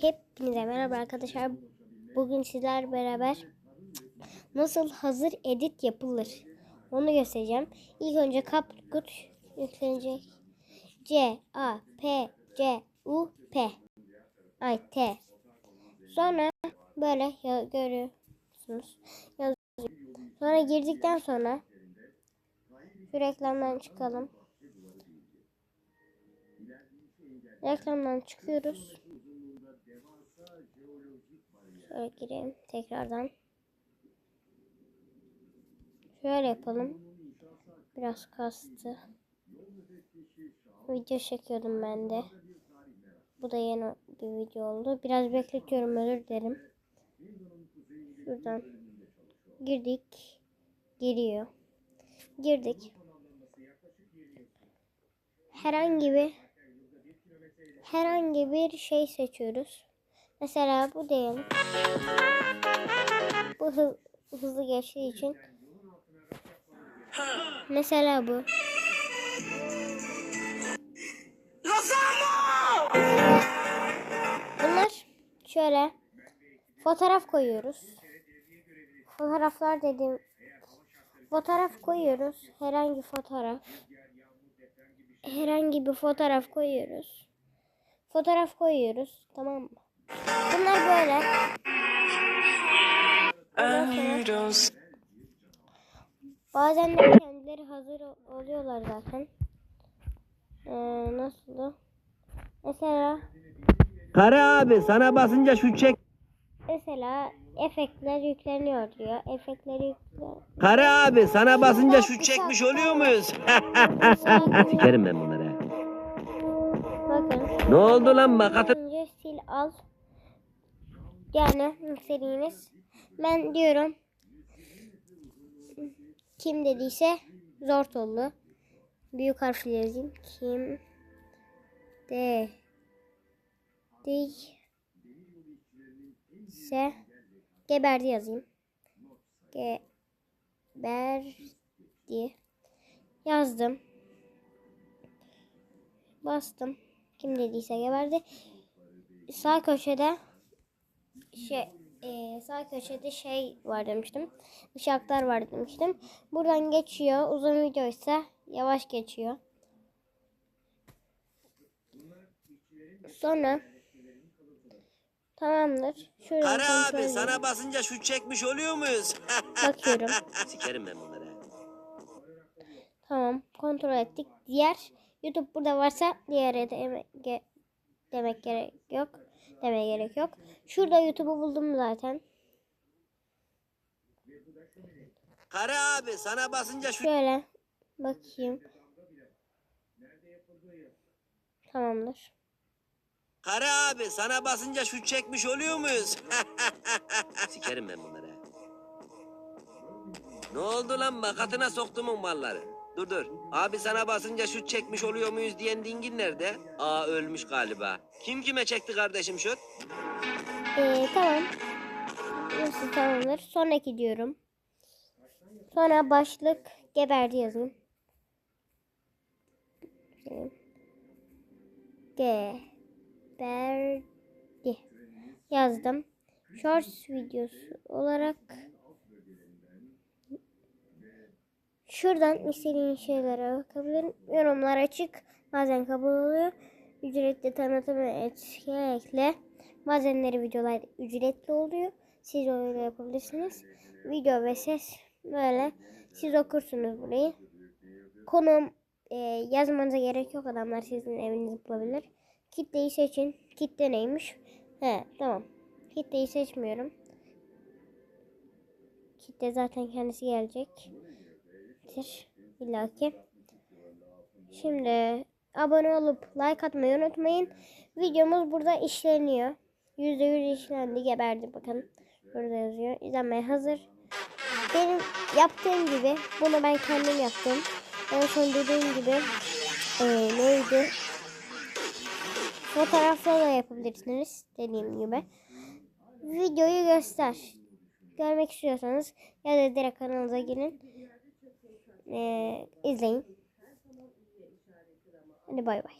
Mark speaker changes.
Speaker 1: Hepinize merhaba arkadaşlar. Bugün sizler beraber nasıl hazır edit yapılır onu göstereceğim. İlk önce CapCut yüklenecek. C A P C U P Ay T. Sonra böyle ya- görüyorsunuz. Yazıyor. Sonra girdikten sonra reklamdan çıkalım. Reklamdan çıkıyoruz. Şöyle gireyim tekrardan. Şöyle yapalım. Biraz kastı. Video çekiyordum ben de. Bu da yeni bir video oldu. Biraz bekletiyorum özür dilerim. Şuradan girdik. Giriyor. Girdik. Herhangi bir herhangi bir şey seçiyoruz. Mesela bu diyelim. Bu hı- hızlı geçtiği için. Mesela bu. Bunlar şöyle fotoğraf koyuyoruz. Fotoğraflar dediğim fotoğraf koyuyoruz. Herhangi fotoğraf. Herhangi bir fotoğraf koyuyoruz. Fotoğraf koyuyoruz. Tamam mı? Bunlar böyle. Bazen de kendileri hazır ol- oluyorlar zaten. Ee, nasıl da? Mesela
Speaker 2: Kara abi sana basınca şu çek.
Speaker 1: mesela efektler yükleniyor diyor. Efektleri yüklen.
Speaker 2: Kara abi sana basınca şu çekmiş oluyor muyuz? Sikerim ben bunları. Ne oldu lan makatı?
Speaker 1: Önce sil al. Yani istediğiniz. Ben diyorum. Kim dediyse zor oldu. Büyük harfle yazayım. Kim de ise geberdi yazayım. Geberdi yazdım. Bastım. Kim dediyse geberdi. Sağ köşede şey e, sağ köşede şey var demiştim. Işıklar var demiştim. Buradan geçiyor. Uzun videoysa yavaş geçiyor. Sonra tamamdır. Şuradan
Speaker 2: Kara abi sana basınca şu çekmiş oluyor muyuz?
Speaker 1: bakıyorum.
Speaker 2: Sikerim ben bunları.
Speaker 1: Tamam. Kontrol ettik. Diğer YouTube burada varsa diğere de ge- demek gerek yok. Demeye gerek yok. Şurada YouTube'u buldum zaten.
Speaker 2: Kara abi sana basınca şu
Speaker 1: Şöyle bakayım. Tamamdır.
Speaker 2: Kara abi sana basınca şu çekmiş oluyor muyuz? Sikerim ben bunları. Ne oldu lan makatına soktumun malları? Dur dur. Abi sana basınca şut çekmiş oluyor muyuz diyen dingin nerede? Aa ölmüş galiba. Kim kime çekti kardeşim şut?
Speaker 1: Ee, tamam. Nasıl tamamdır. Sonraki diyorum. Sonra başlık geberdi yazayım. Geberdi. Yazdım. Shorts videosu olarak şuradan istediğin şeylere bakabilirim. Yorumlar açık. Bazen kabul oluyor. Ücretli tanıtım etki ekle. Bazenleri videolar ücretli oluyor. Siz öyle yapabilirsiniz. Video ve ses böyle. Siz okursunuz burayı. Konum e, yazmanıza gerek yok. Adamlar sizin evinizi bulabilir. Kitleyi seçin. Kitle neymiş? He tamam. Kitleyi seçmiyorum. Kitle zaten kendisi gelecek. İlla ki. Şimdi abone olup like atmayı unutmayın. Videomuz burada işleniyor. %100 işlendi geberdi bakın. Burada yazıyor. İzlenmeye hazır. Benim yaptığım gibi bunu ben kendim yaptım. En son dediğim gibi eee, neydi? Fotoğrafla da yapabilirsiniz dediğim gibi. Videoyu göster. Görmek istiyorsanız ya da direkt kanalınıza girin. Eee izleyin. Hadi bay bay.